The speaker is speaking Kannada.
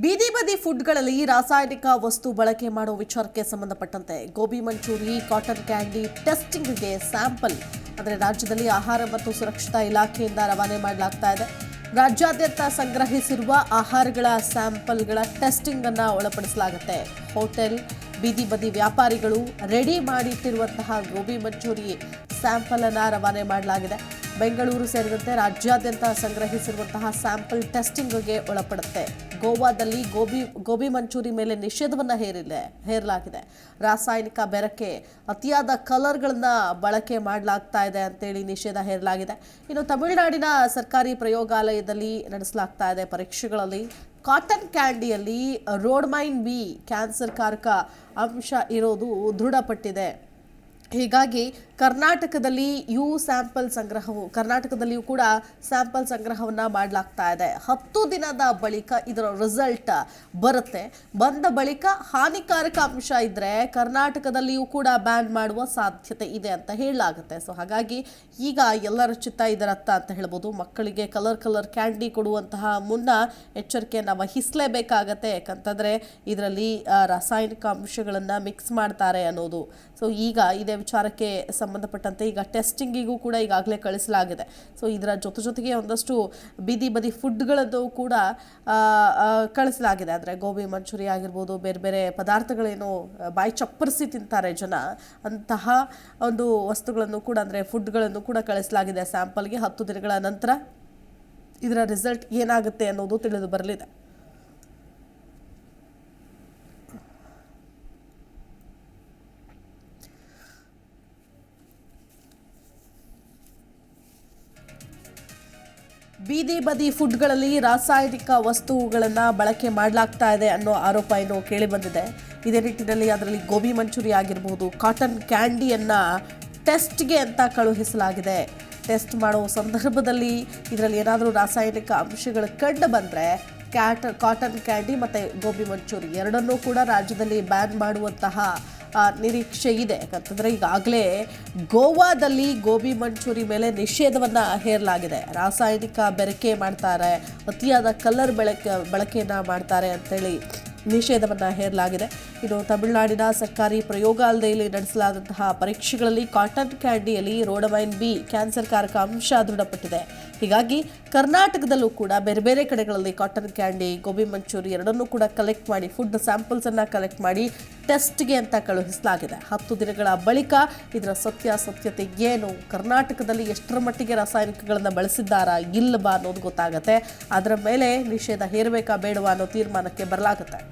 ಬೀದಿ ಬದಿ ಫುಡ್ಗಳಲ್ಲಿ ರಾಸಾಯನಿಕ ವಸ್ತು ಬಳಕೆ ಮಾಡೋ ವಿಚಾರಕ್ಕೆ ಸಂಬಂಧಪಟ್ಟಂತೆ ಗೋಬಿ ಮಂಚೂರಿ, ಕಾಟನ್ ಕ್ಯಾಂಡಿ ಟೆಸ್ಟಿಂಗ್ಗೆ ಸ್ಯಾಂಪಲ್. ಅಂದರೆ ರಾಜ್ಯದಲ್ಲಿ ಆಹಾರ ಮತ್ತು ಸುರಕ್ಷತಾ ಇಲಾಖೆಯಿಂದ ರವಾನೆ ಮಾಡಲಾಗ್ತಾ ಇದೆ. ರಾಜ್ಯಾದ್ಯಂತ ಸಂಗ್ರಹಿಸಿರುವ ಆಹಾರಗಳ ಸ್ಯಾಂಪಲ್ಗಳ ಟೆಸ್ಟಿಂಗ್ ಅನ್ನ ಒಳಪಡಿಸಲಾಗುತ್ತೆ. ಹೋಟೆಲ್, ಬೀದಿ ಬದಿ ವ್ಯಾಪಾರಿಗಳು ರೆಡಿ ಮಾಡಿಟ್ಟಿರುವಂತಹ ಗೋಬಿ ಮಂಚೂರಿ ಸ್ಯಾಂಪಲ್ ಅನ್ನ ರವಾನೆ ಮಾಡಲಾಗಿದೆ. ಬೆಂಗಳೂರು ಸೇರಿದಂತೆ ರಾಜ್ಯಾದ್ಯಂತ ಸಂಗ್ರಹಿಸಿರುವಂತಹ ಸ್ಯಾಂಪಲ್ ಟೆಸ್ಟಿಂಗ್ಗೆ ಒಳಪಡುತ್ತೆ. ಗೋವಾದಲ್ಲಿ ಗೋಬಿ ಗೋಬಿ ಮಂಚೂರಿ ಮೇಲೆ ನಿಷೇಧವನ್ನು ಹೇರಿದೆ ಹೇರಲಾಗಿದೆ. ರಾಸಾಯನಿಕ ಬೆರಕೆ ಅತಿಯಾದ ಕಲರ್ಗಳನ್ನ ಬಳಕೆ ಮಾಡಲಾಗ್ತಾ ಇದೆ ಅಂತೇಳಿ ನಿಷೇಧ ಹೇರಲಾಗಿದೆ. ಇನ್ನು ತಮಿಳುನಾಡಿನ ಸರ್ಕಾರಿ ಪ್ರಯೋಗಾಲಯದಲ್ಲಿ ನಡೆಸಲಾಗ್ತಾ ಇದೆ ಪರೀಕ್ಷೆಗಳಲ್ಲಿ. ಕಾಟನ್ ಕ್ಯಾಂಡಿಯಲ್ಲಿ ರೋಡ್ಮೈನ್ ಬಿ ಕ್ಯಾನ್ಸರ್ ಕಾರಕ ಅಂಶ ಇರೋದು ದೃಢಪಟ್ಟಿದೆ. ಹೀಗಾಗಿ ಕರ್ನಾಟಕದಲ್ಲಿ ಯು ಸ್ಯಾಂಪಲ್ ಸಂಗ್ರಹವು ಕರ್ನಾಟಕದಲ್ಲಿಯೂ ಕೂಡ ಸ್ಯಾಂಪಲ್ ಸಂಗ್ರಹವನ್ನು ಮಾಡಲಾಗ್ತಾ ಇದೆ. ಹತ್ತು ದಿನದ ಬಳಿಕ ಇದರ ರಿಸಲ್ಟ್ ಬರುತ್ತೆ. ಬಂದ ಬಳಿಕ ಹಾನಿಕಾರಕ ಅಂಶ ಇದ್ದರೆ ಕರ್ನಾಟಕದಲ್ಲಿಯೂ ಕೂಡ ಬ್ಯಾನ್ ಮಾಡುವ ಸಾಧ್ಯತೆ ಇದೆ ಅಂತ ಹೇಳಲಾಗುತ್ತೆ. ಸೊ ಹಾಗಾಗಿ ಈಗ ಎಲ್ಲರ ಚಿತ್ತ ಇದರತ್ತ ಅಂತ ಹೇಳ್ಬೋದು. ಮಕ್ಕಳಿಗೆ ಕಲರ್ ಕಲರ್ ಕ್ಯಾಂಡಿ ಕೊಡುವಂತಹ ಮುನ್ನ ಎಚ್ಚರಿಕೆಯನ್ನು ವಹಿಸಲೇಬೇಕಾಗತ್ತೆ. ಯಾಕಂತಂದರೆ, ಇದರಲ್ಲಿ ರಾಸಾಯನಿಕ ಅಂಶಗಳನ್ನು ಮಿಕ್ಸ್ ಮಾಡ್ತಾರೆ ಅನ್ನೋದು. ಸೊ ಈಗ ಇದೇ ವಿಚಾರಕ್ಕೆ ಸಂಬಂಧಪಟ್ಟಂತೆ ಈಗ ಟೆಸ್ಟಿಂಗಿಗೂ ಕೂಡ ಈಗಾಗಲೇ ಕಳಿಸಲಾಗಿದೆ. ಸೊ ಇದರ ಜೊತೆ ಜೊತೆಗೆ ಒಂದಷ್ಟು ಬೀದಿ ಬದಿ ಫುಡ್ಗಳದ್ದು ಕೂಡ ಕಳಿಸಲಾಗಿದೆ. ಅಂದರೆ ಗೋಬಿ ಮಂಚೂರಿ ಆಗಿರ್ಬೋದು, ಬೇರೆ ಬೇರೆ ಪದಾರ್ಥಗಳೇನು ಬಾಯಿ ಚಪ್ಪರಿಸಿ ತಿಂತಾರೆ ಜನ. ಅಂತಹ ಒಂದು ವಸ್ತುಗಳನ್ನು ಕೂಡ, ಅಂದರೆ ಫುಡ್ಗಳನ್ನು ಕೂಡ ಕಳಿಸಲಾಗಿದೆ. ಸ್ಯಾಂಪಲ್ಗೆ ಹತ್ತು ದಿನಗಳ ನಂತರ ಇದರ ರಿಸಲ್ಟ್ ಏನಾಗುತ್ತೆ ಅನ್ನೋದು ತಿಳಿದು ಬರಲಿದೆ. ಬೀದಿ ಬದಿ ಫುಡ್ಗಳಲ್ಲಿ ರಾಸಾಯನಿಕ ವಸ್ತುಗಳನ್ನು ಬಳಕೆ ಮಾಡಲಾಗ್ತಾ ಇದೆ ಅನ್ನೋ ಆರೋಪ ಏನು ಕೇಳಿಬಂದಿದೆ ಇದೇ ನಿಟ್ಟಿನಲ್ಲಿ ಅದರಲ್ಲಿ ಗೋಬಿ ಮಂಚೂರಿ ಆಗಿರಬಹುದು ಕಾಟನ್ ಕ್ಯಾಂಡಿಯನ್ನು ಟೆಸ್ಟ್ಗೆ ಅಂತ ಕಳುಹಿಸಲಾಗಿದೆ. ಟೆಸ್ಟ್ ಮಾಡೋ ಸಂದರ್ಭದಲ್ಲಿ ಇದರಲ್ಲಿ ಏನಾದರೂ ರಾಸಾಯನಿಕ ಅಂಶಗಳು ಕಂಡು ಬಂದರೆ ಕ್ಯಾಟ, ಕಾಟನ್ ಕ್ಯಾಂಡಿ ಮತ್ತು ಗೋಬಿ ಮಂಚೂರಿ ಎರಡನ್ನೂ ಕೂಡ ರಾಜ್ಯದಲ್ಲಿ ಬ್ಯಾನ್ ಮಾಡುವಂತಹ ನಿರೀಕ್ಷೆ ಇದೆ. ಯಾಕಂತಂದ್ರೆ ಈಗಾಗಲೇ ಗೋವಾದಲ್ಲಿ ಗೋಬಿ ಮಂಚೂರಿ ಮೇಲೆ ನಿಷೇಧವನ್ನ ಹೇರಲಾಗಿದೆ. ರಾಸಾಯನಿಕ ಬೆರಕೆ ಮಾಡ್ತಾರೆ, ಅತಿಯಾದ ಕಲರ್ ಬಳಕೆ ಬಳಕೆಯನ್ನ ಮಾಡ್ತಾರೆ ಅಂತೇಳಿ. ನಿಷೇಧವನ್ನ ಹೇರಲಾಗಿದೆ. ಇದು ತಮಿಳುನಾಡಿನ ಸರ್ಕಾರಿ ಪ್ರಯೋಗಾಲಯದಲ್ಲಿ ನಡೆಸಲಾದಂತಹ ಪರೀಕ್ಷೆಗಳಲ್ಲಿ ಕಾಟನ್ ಕ್ಯಾಂಡಿಯಲ್ಲಿ ರೋಡವೈನ್ ಬಿ ಕ್ಯಾನ್ಸರ್ ಕಾರಕ ಅಂಶ ದೃಢಪಟ್ಟಿದೆ. ಹೀಗಾಗಿ ಕರ್ನಾಟಕದಲ್ಲೂ ಕೂಡ ಬೇರೆ ಬೇರೆ ಕಡೆಗಳಲ್ಲಿ ಕಾಟನ್ ಕ್ಯಾಂಡಿ, ಗೋಬಿ ಮಂಚೂರಿ ಎರಡನ್ನೂ ಕೂಡ ಕಲೆಕ್ಟ್ ಮಾಡಿ ಫುಡ್ ಸ್ಯಾಂಪಲ್ಸ್ ಅನ್ನ ಕಲೆಕ್ಟ್ ಮಾಡಿ ಟೆಸ್ಟ್ಗೆ ಅಂತ ಕಳುಹಿಸಲಾಗಿದೆ. ಹತ್ತು ದಿನಗಳ ಬಳಿಕ ಇದರ ಸತ್ಯಾಸತ್ಯತೆ ಏನು? ಕರ್ನಾಟಕದಲ್ಲಿ ಎಷ್ಟರ ಮಟ್ಟಿಗೆ ರಾಸಾಯನಿಕಗಳನ್ನು ಬಳಸಿದ್ದಾರಾ ಇಲ್ಲವಾ ಅನ್ನೋದು ಗೊತ್ತಾಗುತ್ತೆ. ಅದರ ಮೇಲೆ ನಿಷೇಧ ಹೇರಬೇಕಾ ಬೇಡವಾ ಅನ್ನೋ ತೀರ್ಮಾನಕ್ಕೆ ಬರಲಾಗುತ್ತೆ.